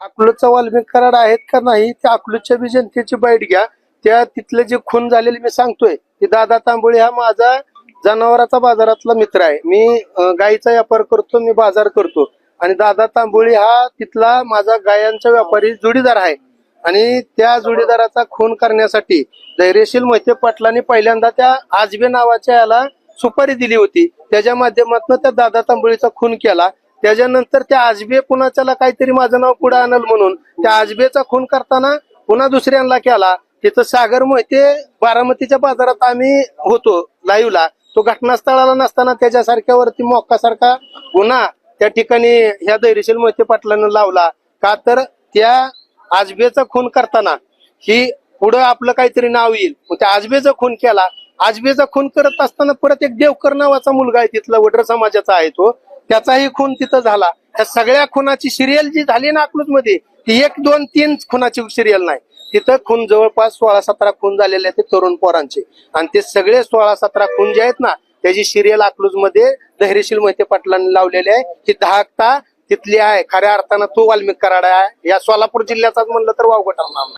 अकलूजचा वाल्मिक कराड आहेत का नाही ते अकलूजच्या बी जनतेची बाईट घ्या. त्या तिथले जे खून झालेले मी सांगतोय की दादा तांबोळी हा माझा जनावराचा बाजारातला मित्र आहे. मी गायीचा गाईचा व्यापार करतो मी बाजार करतो. आणि दादा तांबोळी हा तिथला माझा गायांचा व्यापारी जोडीदार आहे. आणि त्या जोडीदाराचा खून करण्यासाठी धैर्यशील मोहिते पाटलांनी पहिल्यांदा त्या आजबे नावाच्या याला सुपारी दिली होती. त्याच्या माध्यमातून त्या दादा तांबोळीचा खून केला. त्याच्यानंतर त्या आजबे पुन्हा त्याला काहीतरी माझं नाव पुढे आणल म्हणून. त्या आजबेचा खून करताना पुन्हा दुसऱ्यांना केला. तिथं सागर मोहिते बारामतीच्या बाजारात आम्ही होतो लाईव्हला तो घटनास्थळाला नसताना त्याच्यासारख्यावरती मोक्कासारखा गुन्हा त्या ठिकाणी ह्या धैर्यशील मोहिते पाटलांना लावला. का तर त्या आजबेचा खून करताना ही पुढं आपलं काहीतरी नाव येईल. मग त्या आजबेचा खून केला. आजबेचा खून करत असताना परत एक देवकर नावाचा मुलगा आहे तिथला वडर समाजाचा आहे तो. त्याचाही खून तिथं झाला. त्या सगळ्या खुनाची सिरियल जी झाली ना अकलूजमध्ये ती एक दोन तीन खुनाची सिरियल नाही. तिथं खून जवळपास सोळा सतरा खून झालेले आहेत ते तरुण पोरांचे. आणि ते सगळे सोळा सतरा खून जे आहेत ना त्याची सिरियल अकलूजमध्ये धैर्यशील मोहिते पाटलांनी लावलेली आहे. ती दहाकता तिथली आहे. खऱ्या अर्थानं तो वाल्मिक कराड आहे. या सोलापूर जिल्ह्याचाच म्हणलं तर वावगं ठरणार नाही.